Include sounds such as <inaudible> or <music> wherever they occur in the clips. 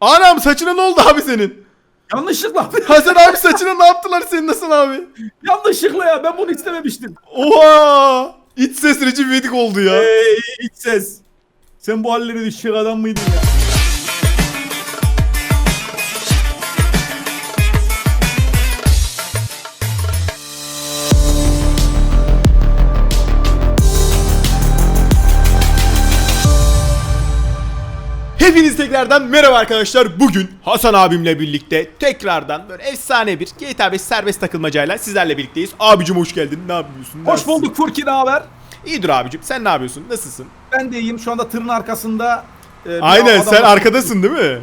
Anam saçına ne oldu abi senin? Yanlışlıkla. Hasan abi saçına ne yaptılar senin nasıl abi? Yanlışlıkla ya ben bunu istememiştim. Oha! İç ses Recep İvedik oldu ya. Ey iç ses. Sen bu hallere düşecek adam mıydın ya? Tekrardan merhaba arkadaşlar. Bugün Hasan abimle birlikte tekrardan böyle efsane bir GTA 5 serbest takılmacayla sizlerle birlikteyiz. Abicim hoş geldin. Ne yapıyorsun? Hoş Nasılsın? bulduk Furki ne haber? İyidir abicim. Sen ne yapıyorsun? Nasılsın? Ben de iyiyim şu anda tırın arkasında. e, bir Aynen adam- sen arkadasın değil mi?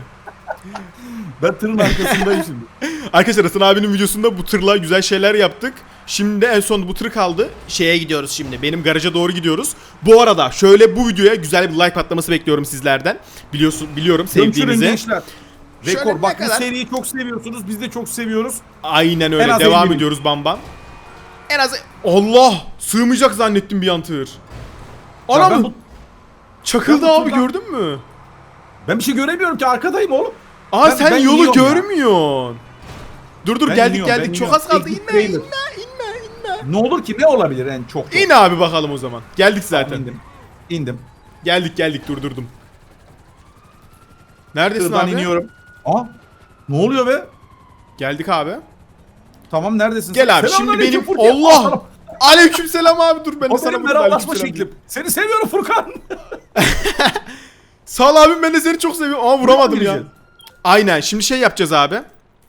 Ben tırın arkasındayım şimdi. <laughs> Arkadaşlar Hasan abinin videosunda bu tırla güzel şeyler yaptık. Şimdi en son bu tır kaldı. Şeye gidiyoruz şimdi. Benim garaja doğru gidiyoruz. Bu arada şöyle bu videoya güzel bir like patlaması bekliyorum sizlerden. Biliyorsun biliyorum sevdiğinizi. Rekor bak bu kadar- seriyi çok seviyorsunuz biz de çok seviyoruz. Aynen En öyle. Devam 50 bin. ediyoruz bam bam. En az Allah sığmayacak zannettim bir an tır. Anam bu- çakıldı bu abi tırdan- gördün mü? ben bir şey göremiyorum ki arkadayım oğlum. Aa Ben- sen ben yolu iniyorum ya. görmüyorsun. Dur dur Ben geldik iniyorum, geldik çok az kaldı. İnme inme inme. Ne olur ki ne olabilir en çok? çok? İn abi bakalım o zaman. Geldik zaten. İndim. İndim. Geldik geldik durdurdum. Neredesin Tırdan abi? iniyorum. Aa ne oluyor be? Geldik abi. Tamam neredesin? Gel abi şimdi benim Furki. Allah. Aleykümselam abi dur ben de O sana buradan aleykümselam şeklim. Seni seviyorum Furkan. <laughs> Sağ ol abim ben de seni çok seviyorum ama vuramadım ya. Aynen şimdi şey yapacağız abi.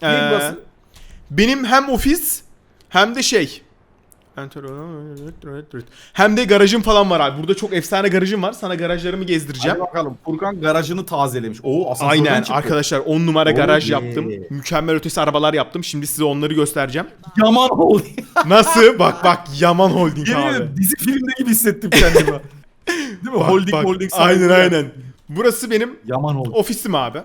Ee, benim hem ofis hem de şey. Hem de garajım falan var abi. Burada çok efsane garajım var. Sana garajlarımı gezdireceğim. Hadi bakalım. Furkan garajını tazelemiş. Oo asansörden Aynen çıktı. arkadaşlar 10 numara Oh garaj yaptım. Mükemmel ötesi arabalar yaptım. Şimdi size onları göstereceğim. Yaman oldu. <laughs> Nasıl? bak bak Yaman Holding Yemin abi. ederim dizi filmde gibi hissettim kendimi. <laughs> Değil mi? Bak, holding bak. holding. Aynen sahibi. aynen. Burası benim Yaman oldu. ofisim abi.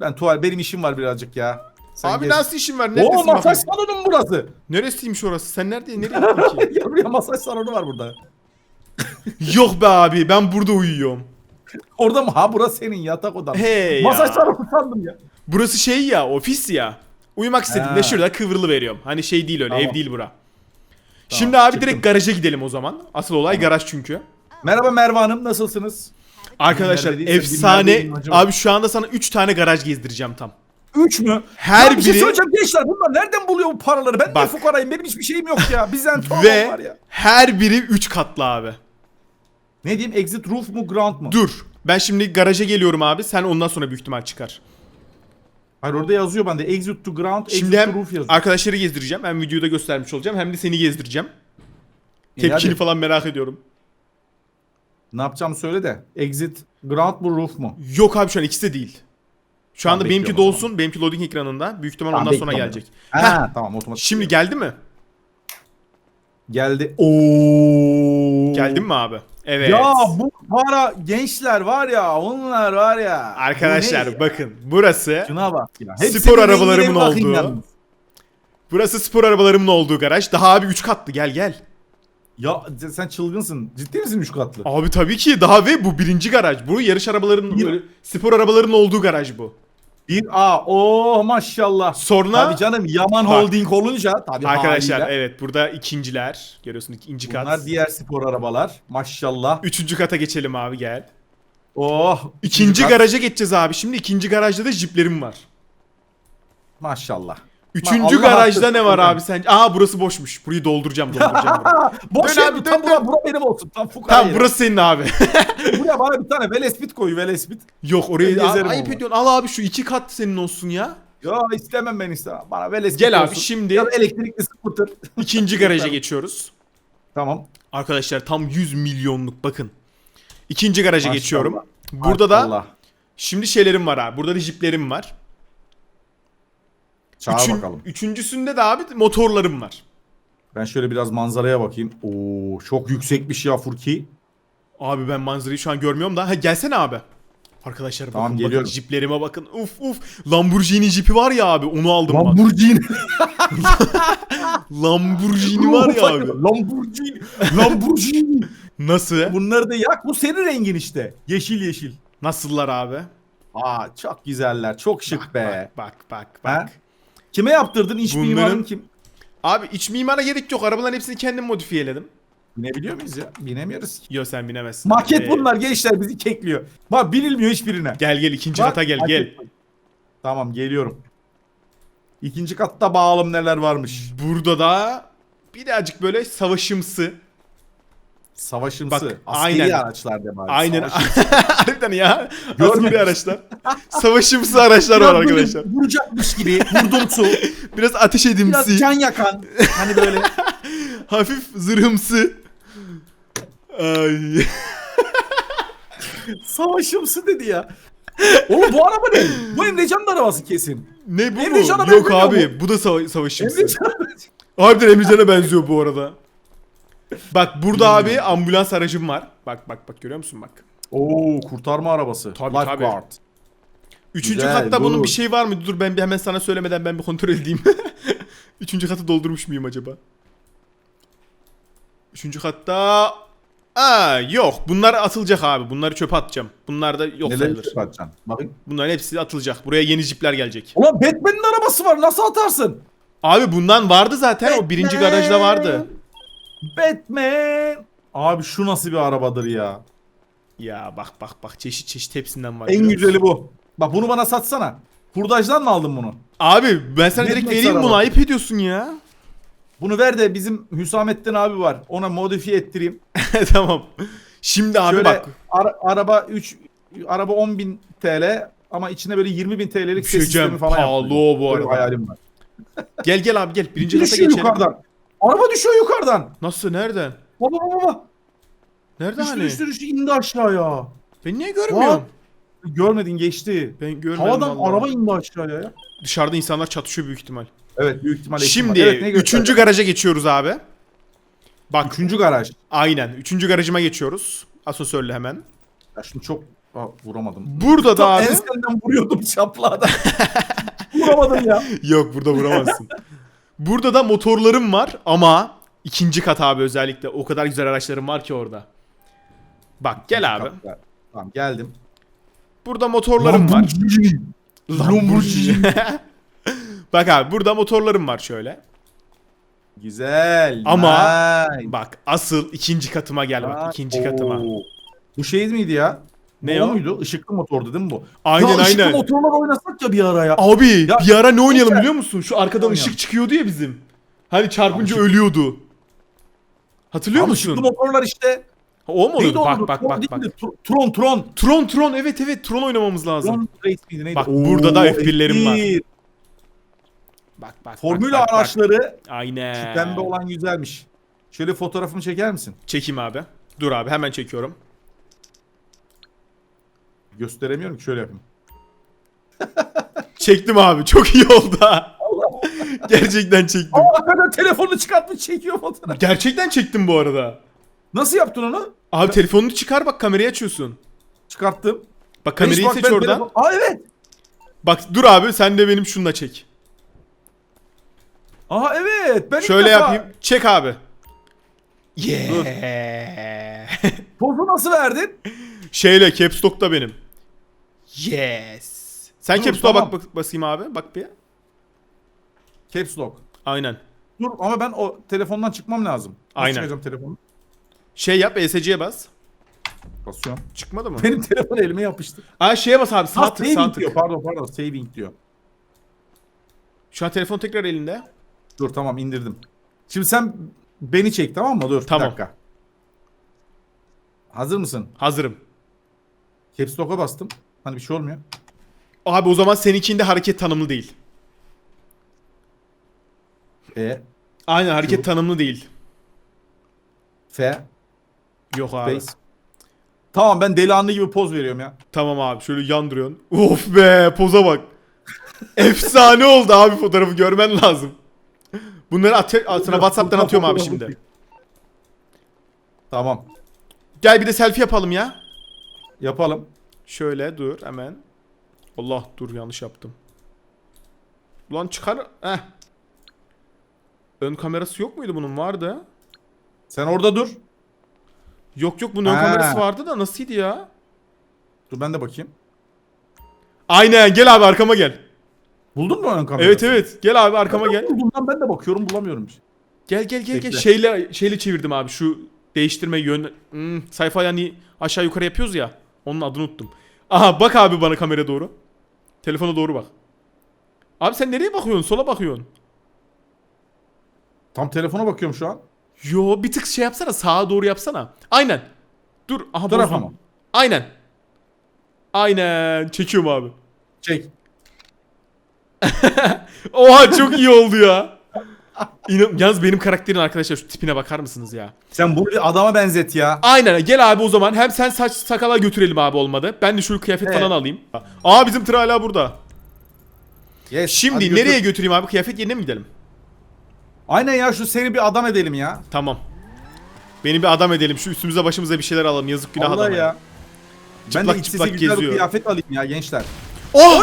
Ben tuval benim işim var birazcık ya. Sen abi gez. nasıl işin var? Oo Neredesin masaj bakayım? salonu mu burası? Neresiymiş orası? Sen nerede? Nereye <laughs> gittin ki? ya buraya masaj salonu var burada. <laughs> Yok be abi ben burada uyuyorum. Orada mı? Ha burası senin yatak odan. Hey masaj ya. salonu sandım ya. Burası şey ya ofis ya. Uyumak istediğimde Ha. şurada kıvrılı veriyorum. Hani şey değil öyle Tamam. ev değil bura. Şimdi abi çıktım. direkt garaja gidelim o zaman. Asıl olay garaj çünkü. Merhaba Merve Hanım nasılsınız? Arkadaşlar Nerede değilse efsane. acaba. Abi şu anda sana 3 tane garaj gezdireceğim tam. Üç mü? Her ya bir şey biri- söyleyeceğim gençler bunlar nereden buluyor bu paraları? Ben de Bak. fukarayım benim hiçbir şeyim yok ya. Bizden <laughs> Ve var ya. her biri 3 katlı abi. Ne diyeyim exit roof mu ground mu? Dur. Ben şimdi garaja geliyorum abi. Sen ondan sonra büyük ihtimal çıkar. Hayır orada yazıyor bende exit to ground, exit Şimdi to hem roof yazıyor. arkadaşları gezdireceğim. Hem videoda göstermiş olacağım. Hem de seni gezdireceğim. İyi, Tepkini hadi. falan merak ediyorum. Ne yapacağım söyle de. Exit ground mu roof mu? Yok abi şu an ikisi de değil. Şu anda benimki dolsun. Benimki loading ekranında. Büyük ihtimal Tamam, ondan sonra bekliyorum. gelecek. Ha, Heh, tamam otomatik. Şimdi geldi mi? geldi. Oo. Geldin mi abi? Evet. Ya bu para gençler var ya onlar var ya. Arkadaşlar Bu ne ya? bakın burası Şuna bak ya. Spor arabalarımın rengine olduğu. yalnız. burası spor arabalarımın olduğu garaj. Daha abi 3 katlı gel gel. Ya sen çılgınsın. Ciddi misin üç katlı? Abi tabii ki daha ve bu birinci garaj. Bu yarış arabalarının böyle spor arabalarının olduğu garaj bu. Bir A. Oh maşallah. Sonra Tabii canım Yaman Bak. Holding olunca tabii arkadaşlar haliyle. evet burada ikinciler. Görüyorsun ikinci kat. Bunlar diğer spor arabalar. Maşallah. Üçüncü kata geçelim abi gel. Oh. İkinci kat. garaja geçeceğiz abi. Şimdi ikinci garajda da jiplerim var. Maşallah. Üçüncü Allah garajda ne var abi sence? Aa burası boşmuş. Burayı dolduracağım dolduracağım. burayı. <laughs> Boş Dön yer abi, Tam dön. bura, bura benim olsun. Tam fukara tamam burası senin abi. <laughs> Buraya bana bir tane velespit koy velespit. Yok orayı Ben gezerim Aa, ayıp onu. ediyorsun. Al abi şu iki kat senin olsun ya. Ya istemem ben istemem. Bana velespit Gel abi olsun. şimdi Ya da elektrikli scooter. <laughs> ikinci garaja geçiyoruz. tamam. Arkadaşlar tam 100 milyonluk bakın. İkinci garaja Maşallah. geçiyorum. Burada da şimdi şeylerim var abi. Burada da jiplerim var. Çağır Üçün- bakalım. Üçüncüsünde de abi motorlarım var. Ben şöyle biraz manzaraya bakayım. Oo çok yüksekmiş ya Furki. Abi ben manzarayı şu an görmüyorum da. Ha gelsene abi. Arkadaşlar Tamam, bakın geliyorum. bakın jiplerime bakın. Uf uf. Lamborghini jipi var ya abi onu aldım bak. Lamborghini. <laughs> Lamborghini var ya abi. Lamborghini. Lamborghini. Nasıl? Bunları da yak. Bu senin rengin işte. Yeşil yeşil. Nasıllar abi? Aa çok güzeller. Çok şık Bak, be. Bak bak bak. Ha? Kime yaptırdın? İç Bunların- mimarın kim? Abi iç mimara gerek yok. Arabaların hepsini kendim modifiyeledim. Binebiliyor muyuz ya? Binemiyoruz ki. Yo sen binemezsin. Maket Ee, bunlar gençler bizi kekliyor. Bak binilmiyor hiçbirine. Gel gel ikinci Bak, kata gel gel. Tamam geliyorum. İkinci katta bağalım neler varmış. Burada da birazcık böyle savaşımsı. Savaşımsı. Bak, Askeri aynen. araçlar de bari. Aynen. <laughs> Harbiden ya. Görmedim. Askeri araçlar. Savaşımsı araçlar var Biraz arkadaşlar. Vuracakmış gibi vurdumsu. <laughs> Biraz ateş biraz edimsi. can yakan. Hani böyle. <laughs> Hafif zırhımsı. Ay. Savaşımsı dedi ya. Oğlum bu araba ne? Bu Emrecan'ın arabası kesin. ne bu Emre Can'a mu? Yok abi. Bu da sava- savaşımsı. Emrecan. Harbiden Emrecan'a benziyor bu arada. Bak burada abi ambulans aracım var. Bak bak bak görüyor musun bak. Oo kurtarma arabası. Tabii, Lifeguard. Üçüncü Güzel, katta bunun dur. bir şey var mı? Dur ben bir hemen sana söylemeden ben bir kontrol edeyim. <laughs> Üçüncü katı doldurmuş muyum acaba? Üçüncü katta... Aa yok. Bunlar atılacak abi. Bunları çöpe atacağım. Bunlar da yok Neler sayılır. yapacaksın? Bakayım. Bunların hepsi atılacak. Buraya yeni jipler gelecek. Ulan Batman'in arabası var nasıl atarsın? Abi bundan vardı zaten. O birinci garajda vardı. Batman. Abi şu nasıl bir arabadır ya? Ya bak bak bak çeşit çeşit hepsinden var. En güzeli bu. Bak bunu bana satsana. Hurdacıdan mı aldın bunu? Abi ben sana direkt Max vereyim bunu. araba. Ayıp ediyorsun ya. Bunu ver de bizim Hüsamettin abi var. Ona modifiye ettireyim. <laughs> tamam. Şimdi abi Şöyle bak. ara- araba 3 araba 10.000 TL ama içine böyle 20.000 TL'lik ses Düşeceğim. sistemi falan Pahalı yaptırayım. o bu Böyle bir arada. hayalim var. Gel gel abi gel. Birinci kata Düşüyor geçelim. yukarıdan. Araba düşüyor yukarıdan. Nasıl? Nereden? Baba baba baba. Nerede Düştü hani? düştü düştü indi aşağıya. Ben niye görmüyorum? Görmedin geçti. Ben görmedim Havadan vallahi. araba indi aşağıya ya. Dışarıda insanlar çatışıyor büyük ihtimal. Evet büyük ihtimalle. Şimdi Evet, ne üçüncü garaja geçiyoruz abi. Bak Üçüncü garaj. aynen. Üçüncü garajıma geçiyoruz. Asansörle hemen. Ya şimdi çok Aa, vuramadım. Burada da Tam abi. ensenden vuruyordum <laughs> çaplağda. Vuramadım ya. Yok burada vuramazsın. <laughs> burada da motorlarım var ama ikinci kat abi özellikle. O kadar güzel araçlarım var ki orada. Bak gel abi. Tamam geldim. Burada motorlarım var. Lamborghini. <laughs> Bak abi burada motorlarım var şöyle. Güzel. Ama- nice. Bak asıl ikinci katıma gel bak. ikinci katıma. Bu şey miydi ya? Ne Bu o? muydu? Işıklı motordu değil mi bu? Aynen ya ışıklı aynen. motorlar oynasak ya bir ara ya. Abi Ya- bir ara ne oynayalım biliyor musun? Şu arkadan Oynayalım. ışık çıkıyordu ya bizim. Hani çarpınca Abi- ölüyordu. Hatırlıyor Abi musun? ışıklı motorlar işte. Ha, O mu oluyordu? Bak bak Tron bak değil bak. Tron Tron. Tron Tron evet evet Tron oynamamız lazım. Tron Race miydi neydi? Bak, burada da F1'lerim var. F1. Bak bak. Formula bak, bak, bak. araçları Aynen. şu pembe olan güzelmiş. Şöyle fotoğrafımı çeker misin? Çekeyim abi. Dur abi hemen çekiyorum. Gösteremiyorum ki şöyle yapayım. <laughs> Çektim abi. Çok iyi oldu ha. <laughs> Gerçekten çektim. Aa hakikaten telefonunu çıkartmış çekiyor fotoğraf. Gerçekten çektim bu arada. Nasıl yaptın onu? Abi telefonunu çıkar bak kamerayı açıyorsun. Çıkarttım. Bak kamerayı bak seç ben oradan. telefon- Aa evet. Bak dur abi sen de benim şununla çek. Aha evet. Ben ilk Şöyle defa- yapayım. Çek abi. Yeah. <laughs> Pozu nasıl verdin? Şeyle caps lock'ta benim. Yes. Sen Dur, caps lock'a tamam. bak, bak basayım abi. Bak bir. Caps lock. Aynen. Dur ama ben o telefondan çıkmam lazım. Nasıl Aynen. çıkacağım telefonu? Şey yap ESC'ye bas. Basıyorum. Çıkmadı mı? Benim <laughs> telefon elime yapıştı. Aa şeye bas abi. Sağ Ha, tık sağ saving diyor. tık. Pardon pardon saving diyor. Şu an telefon tekrar elinde. Dur tamam indirdim. Şimdi sen beni çek tamam mı? Dur Tamam. bir dakika. Hazır mısın? Hazırım. Caps lock'a bastım. Hani bir şey olmuyor. Abi o zaman seninkinde hareket tanımlı değil. E, Aynen hareket Şu. tanımlı değil. F, Yok abi. Face. Tamam ben delikanlı gibi poz veriyorum ya. Tamam abi şöyle yandırıyorsun. Of be poza bak. <laughs> Efsane oldu abi fotoğrafı görmen lazım. Bunları at sana WhatsApp'tan atıyorum abi şimdi. Tamam. Gel bir de selfie yapalım ya. Yapalım. Şöyle dur hemen. Allah dur yanlış yaptım. Ulan çıkar. Heh. Ön kamerası yok muydu bunun? Vardı. Sen orada dur. Yok yok bunun ön Ha. kamerası vardı da nasılydı ya? Dur ben de bakayım. Aynen gel abi arkama gel. Buldun mu ön kamerayı? Evet evet gel abi arkama gel. Buldum lan ben de bakıyorum bulamıyorum. Gel gel gel gel. Bekle. Şeyle şeyle çevirdim abi şu değiştirme yön hmm, sayfa yani aşağı yukarı yapıyoruz ya. Onun adını unuttum. Aha bak abi bana kamera doğru. Telefona doğru bak. Abi sen nereye bakıyorsun? Sola bakıyorsun. Tam telefona bakıyorum şu an. Yo bir tık şey yapsana sağa doğru yapsana. Aynen. Dur aha tarafa bozdum. mı? Aynen. Aynen çekiyorum abi. Çek. <laughs> Oha çok iyi oldu ya. İnan Yalnız benim karakterin arkadaşlar şu tipine bakar mısınız ya? Sen bunu bir adama benzet ya. Aynen gel abi o zaman hem sen saç sakala götürelim abi olmadı. Ben de şu kıyafet Evet. falan alayım. Aa bizim tır hala burada. Yes, Şimdi hadi götür. nereye götüreyim abi kıyafet yerine mi gidelim? Aynen ya şu seni bir adam edelim ya. Tamam. Beni bir adam edelim şu üstümüze başımıza bir şeyler alalım yazık günah Allah adama. ya. ben Çıplak de iç çıplak güzel bir geziyor. kıyafet alayım ya gençler. Oh!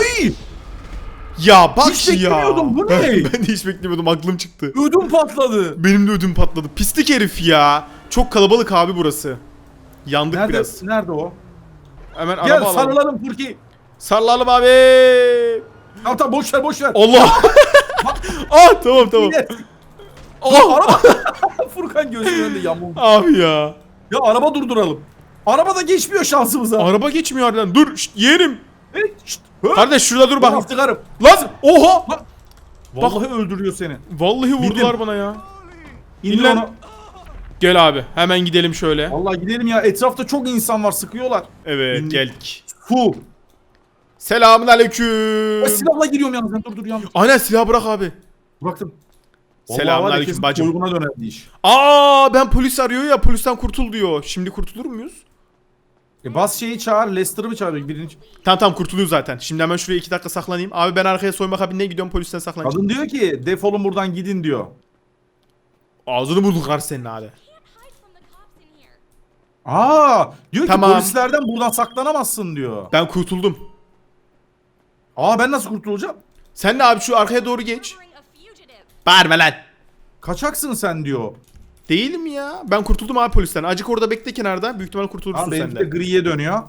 Ya bak Hiç ya. beklemiyordum, bu ben, ne? <laughs> ben de hiç beklemiyordum aklım çıktı. Ödüm patladı. Benim de ödüm patladı. Pislik herif ya. Çok kalabalık abi burası. Yandık Nerede, biraz. nerede o? Hemen Gel araba alalım. sarılalım Furki. Sarılalım abi. Tamam tamam boş ver boş ver. Allah. <laughs> ah tamam tamam. Yine- Oh. Araba. <laughs> Furkan gözünün önünde yamuk. Abi ya. Ya araba durduralım. Araba da geçmiyor şansımıza. Araba geçmiyor harbiden. Dur şşt, yeğenim. Hey, şşt, hı? Kardeş şurada dur Bak bak. iftikarım. Lan oha. Vallahi öldürüyor seni. Vallahi vurdular Bindim. bana ya. İndir onu. Gel abi hemen gidelim şöyle. Vallahi gidelim ya. Etrafta çok insan var sıkıyorlar. Evet Bindim. geldik. Fu. Selamun Ben aleyküm. silahla giriyorum yalnız. Ben dur dur yalnız. Aynen silah bırak abi. Bıraktım. Selamun aleyküm bacım. Soyguna dönerdi iş. Aa ben polis arıyor ya polisten kurtul diyor. Şimdi kurtulur muyuz? E bas şeyi çağır. Lester'ı mı çağırıyor? Birinci. Tamam tamam kurtuluyor zaten. Şimdi hemen şuraya iki dakika saklanayım. Abi ben arkaya soyma kabinine gidiyorum polisten saklanacağım. Kadın diyor ki defolun buradan gidin diyor. Ağzını bulduk senin abi. Aa diyor Tamam. ki polislerden buradan saklanamazsın diyor. Ben kurtuldum. Aa ben nasıl kurtulacağım? Sen de abi şu arkaya doğru geç. Bağırma lan. Kaçaksın sen diyor. Değilim ya. Ben kurtuldum abi polisten. Acık orada bekle kenarda. Büyük ihtimal kurtulursun Tamam sen benimki de. de griye dönüyor.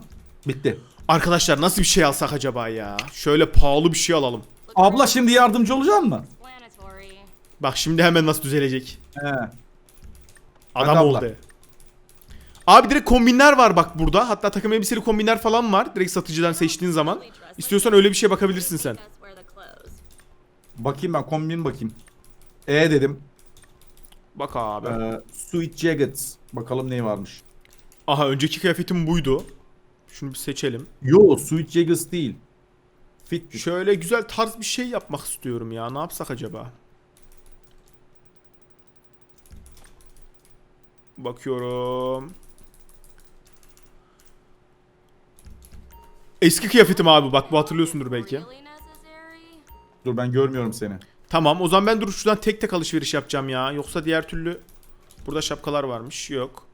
Bitti. Arkadaşlar nasıl bir şey alsak acaba ya? Şöyle pahalı bir şey alalım. Abla şimdi yardımcı olacaksın mı? Explanatory. Bak şimdi hemen nasıl düzelecek. He. Adam Hadi abla. oldu. Abi direkt kombinler var bak burada. Hatta takım elbiseli kombinler falan var. Direkt satıcıdan seçtiğin zaman. İstiyorsan öyle bir şeye bakabilirsin sen. Bakayım ben kombin bakayım. E dedim. Bak abi. Ee, sweet jackets. Bakalım ne varmış. Aha önceki kıyafetim buydu. Şunu bir seçelim. Yo sweet jackets değil. Fit. Şöyle güzel tarz bir şey yapmak istiyorum ya. Ne yapsak acaba? Bakıyorum. Eski kıyafetim abi bak bu hatırlıyorsundur belki. Dur ben görmüyorum seni. Tamam o zaman ben dur şuradan tek tek alışveriş yapacağım ya. Yoksa diğer türlü burada şapkalar varmış. Yok.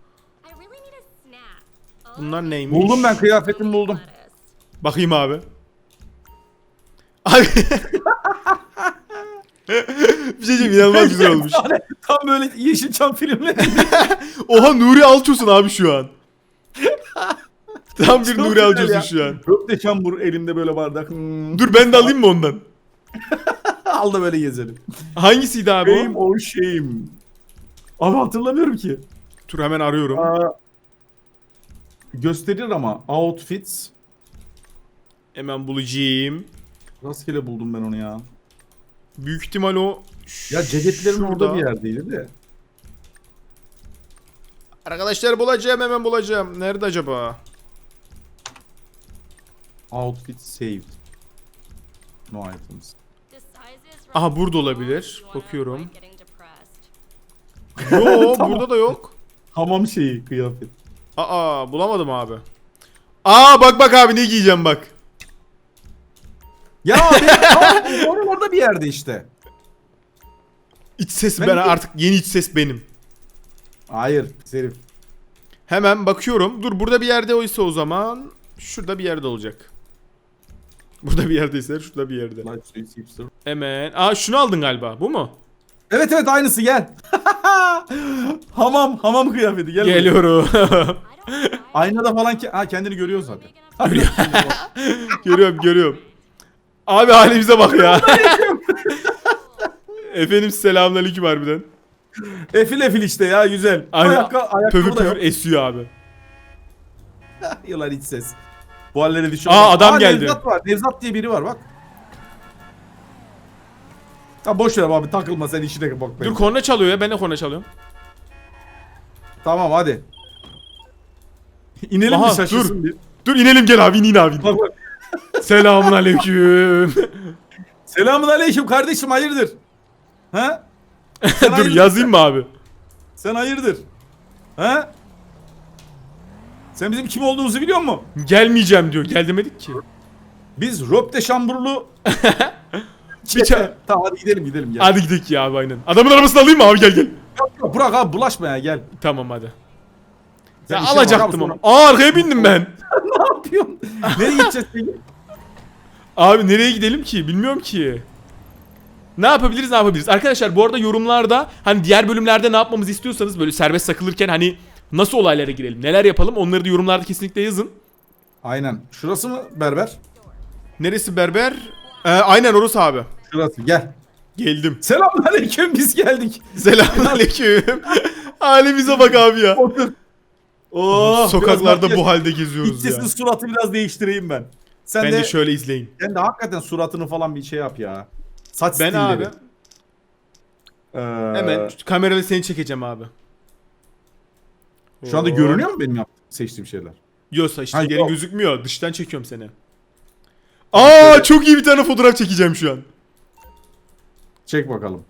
Bunlar neymiş? Buldum ben kıyafetimi buldum. Bakayım abi. Abi. <laughs> bir şey diyeyim inanılmaz güzel olmuş. Tam böyle Yeşilçam filmleri. <laughs> Oha Nuri Alçosun abi şu an. Tam bir Çok Nuri Alçosun şu an. Röpteşen bur elimde böyle bardak. Hmm. Dur ben de alayım mı ondan? <laughs> <laughs> Al da böyle gezelim. Hangisiydi abi Shame o? or shame. Abi hatırlamıyorum ki. Dur hemen arıyorum. Aa, gösterir ama outfits. Hemen bulacağım. Rastgele buldum ben onu ya. Büyük ihtimal o Ya ceketlerin şurada. orada bir yerdeydi de. Arkadaşlar bulacağım hemen bulacağım. Nerede acaba? Outfit saved. No items. Aha, burada olabilir. Bakıyorum. <laughs> Yo <laughs> burada da yok. Hamam şeyi kıyafet. Aa bulamadım abi. Aa bak bak abi ne giyeceğim bak. Ya abi tamam, onun orada bir yerde işte. İç ses Ben ben, artık yeni iç ses benim. Hayır herif. Hemen bakıyorum. Dur burada bir yerde oysa o zaman şurada bir yerde olacak. <laughs> Burada bir yerdeyse şurada bir yerde. Light suits, hipster. Hemen. Aa şunu aldın galiba. Bu mu? Evet evet aynısı gel. <laughs> hamam hamam kıyafeti gel. buraya. Geliyorum. <laughs> Aynada falan ki ha kendini görüyor zaten. görüyorum görüyorum. Abi halimize bak ya. Efendim selamünaleyküm harbiden. Efil efil işte ya güzel. Aynen. Ayakka, ayakkabı Pöfür da yok. esiyor abi. Yılan hiç ses. Bu halleri düşün. Aa, adam geldi. Nevzat var. Nevzat diye biri var bak. Ha boş ver abi takılma sen işine bak. Dur benim. korna çalıyor ya ben de korna çalıyorum. Tamam hadi. İnelim Aha, bir şaşırsın dur. bir. Dur inelim gel abi in, in abi. Bak bak. Selamun aleyküm. <laughs> Selamun aleyküm kardeşim hayırdır? Ha? <laughs> Dur hayırdır? yazayım mı abi? Sen hayırdır? Ha? Sen bizim kim olduğumuzu biliyor musun? Gelmeyeceğim diyor. Gel demedik ki. Biz Röpte Şamburlu... <laughs> Bir ça- <laughs> tamam hadi gidelim gidelim gel. Hadi gidelim ya abi aynen. Adamın arabasını alayım mı abi gel gel. Yok, Bırak abi bulaşma ya gel. Tamam hadi. Sen Ya işe bakar alacaktım mısın onu. Aa arkaya bindim <laughs> ben. ne yapıyorsun? Nereye gideceğiz peki? Abi nereye gidelim ki? Bilmiyorum ki. Ne yapabiliriz ne yapabiliriz? Arkadaşlar bu arada yorumlarda hani diğer bölümlerde ne yapmamızı istiyorsanız böyle serbest takılırken hani nasıl olaylara girelim, neler yapalım onları da yorumlarda kesinlikle yazın. Aynen. Şurası mı berber? Neresi berber? Ee, aynen orası abi. Şurası gel. Geldim. Selamünaleyküm biz geldik. Selamünaleyküm. <laughs> Halimize bak abi ya. Otur. Oh, Sokaklarda bu halde geziyoruz ya. İçsesini suratı biraz değiştireyim ben. Sen Ben de, de şöyle izleyin. sen de hakikaten suratını falan bir şey yap ya. Saç Ben stilleri. abi Ee, hemen kamerayla seni çekeceğim abi. Şu anda Oo. görünüyor mu benim yaptığım seçtiğim şeyler? İşte Ha, geri yok. gözükmüyor. Dıştan çekiyorum seni. Aa çok iyi bir tane fotoğraf çekeceğim şu an. Çek bakalım.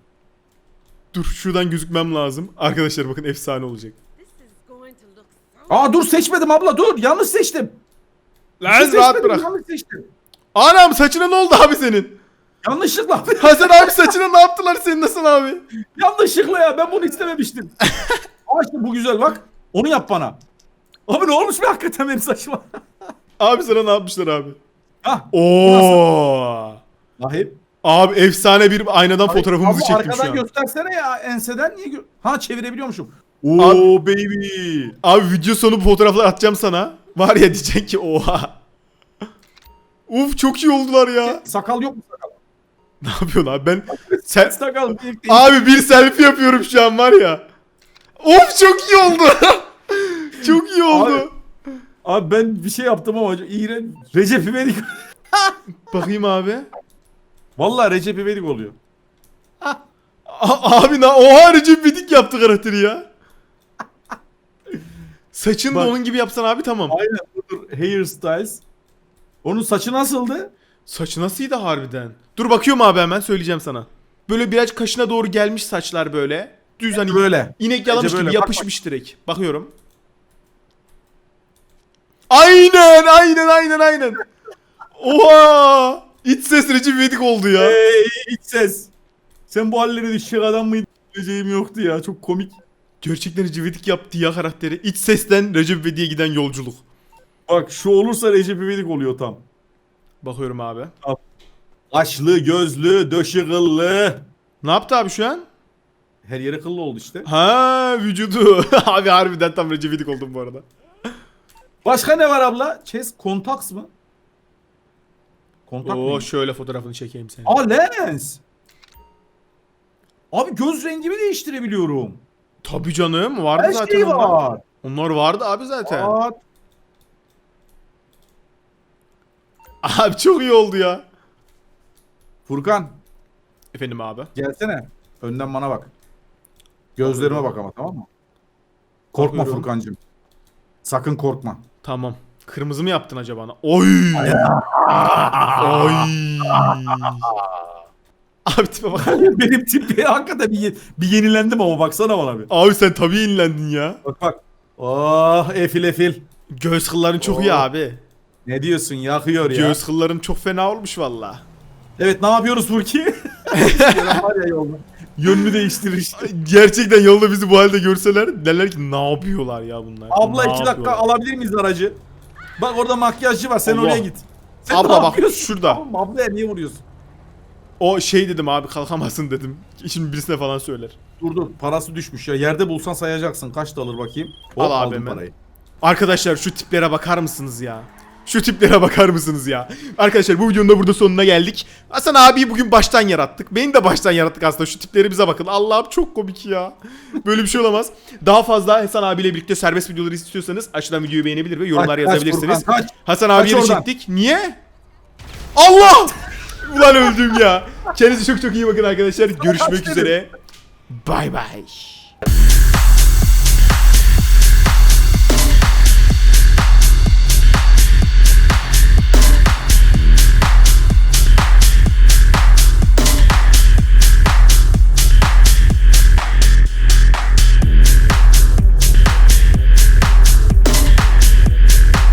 Dur şuradan gözükmem lazım. Arkadaşlar bakın efsane olacak. This is going to look so Aa dur seçmedim abla dur yanlış seçtim. Şey Lan rahat seçmedim, bırak. Yanlış seçtim. Anam saçına ne oldu abi senin? Yanlışlıkla. Hasan abi saçına ne yaptılar senin nasıl abi? Yanlışlıkla ya ben bunu istememiştim. <laughs> Ama işte bu güzel bak. Onu yap bana. Abi ne olmuş be hakikaten benim saçma. <laughs> Abi sana ne yapmışlar abi? Hah. Oo. Rahip. Abi efsane bir aynadan fotoğrafımızı Abi çektim şu arkadan an. göstersene ya enseden niye gö- Ha çevirebiliyormuşum. Oo baby. Abi video sonu bu fotoğrafları atacağım sana. Var ya <laughs> diyeceksin ki oha. Uf çok iyi oldular ya. Sakal yok mu sakal? Ne yapıyorsun abi ben <laughs> sen Sakal değil. abi bir selfie yapıyorum şu an var ya. Of çok iyi oldu. <laughs> çok iyi oldu. Abi- Abi ben bir şey yaptım ama iğrenç. Recep İvedik. <laughs> Bakayım abi. Vallahi Recep İvedik oluyor. <laughs> A- abi na oha Recep İvedik yaptı karakteri ya. Saçını da Bak. onun gibi yapsan abi tamam. Aynen dur hairstyles. Onun saçı nasıldı? Saçı nasılydı harbiden? Dur bakıyorum abi hemen söyleyeceğim sana. Böyle biraz kaşına doğru gelmiş saçlar böyle. Düz hani Böyle. inek yalamış böyle. gibi yapışmış direkt. Bakıyorum. Aynen aynen aynen aynen. Oha! İç ses Recep İvedik oldu ya. Ey iç ses. Sen bu halleri düşecek adam mıydın? Diyeceğim yoktu ya çok komik. Gerçekten Recep İvedik yaptı ya karakteri. İç sesten Recep İvedik'e giden yolculuk. Bak şu olursa Recep İvedik oluyor tam. Bakıyorum abi. Kaşlı, gözlü, döşü kıllı. Ne yaptı abi şu an? Her yeri kıllı oldu işte. Ha vücudu. <laughs> abi harbiden tam Recep İvedik oldum bu arada. Başka ne var abla? Chess Contacts mı? Kontak Oo mı? şöyle fotoğrafını çekeyim seni. Aa lens. Abi göz rengimi değiştirebiliyorum. Tabii canım vardı Her zaten şey onlar. var. Onlar vardı abi zaten. Aa, Abi çok iyi oldu ya. Furkan Efendim abi. gelsene. Önden bana bak. Gözlerime bak ama tamam mı? Korkma Bakıyorum. Furkancığım. Sakın korkma. Tamam. Kırmızı mı yaptın acaba? Oy. Oy. <laughs> Abi tipe bak. Benim tip hakikaten bir, ye- bir yenilendim ama baksana bana bir. Abi sen tabii inlendin ya. Bak bak. Oh efil efil. Göz kılların çok iyi Oo. abi. Ne diyorsun yakıyor ya. Göz kılların çok fena olmuş valla. Evet ne yapıyoruz Furki? <laughs> var ya yolda. Yönünü değiştirir işte. Gerçekten yolda bizi bu halde görseler derler ki ne yapıyorlar ya bunlar? Abla Ne iki dakika yapıyorlar?" alabilir miyiz aracı? Bak orada makyajcı var sen Allah. oraya git. Sen Abla bak, şurada. Tamam, ablaya niye vuruyorsun? O şey dedim abi kalkamazsın dedim. Şimdi birisine falan söyler. Dur dur parası düşmüş ya. Yerde bulsan sayacaksın. Kaç da alır bakayım. Al Hop, abi aldım hemen. parayı. Arkadaşlar şu tiplere bakar mısınız ya? Şu tiplere bakar mısınız ya? Arkadaşlar bu videonun da burada sonuna geldik. Hasan abi bugün baştan yarattık. Beni de baştan yarattık aslında. Şu tiplere bize bakın. Allah'ım çok komik ya. Böyle bir şey olamaz. Daha fazla Hasan abiyle birlikte serbest videoları istiyorsanız aşağıdan videoyu beğenebilir ve yorumlar Kaç, kaç yazabilirsiniz. Furkan, kaç. Hasan abiye de çektik. Niye? Allah! Ulan öldüm ya. Kendinize çok çok iyi bakın arkadaşlar. Görüşmek üzere. Bay bay.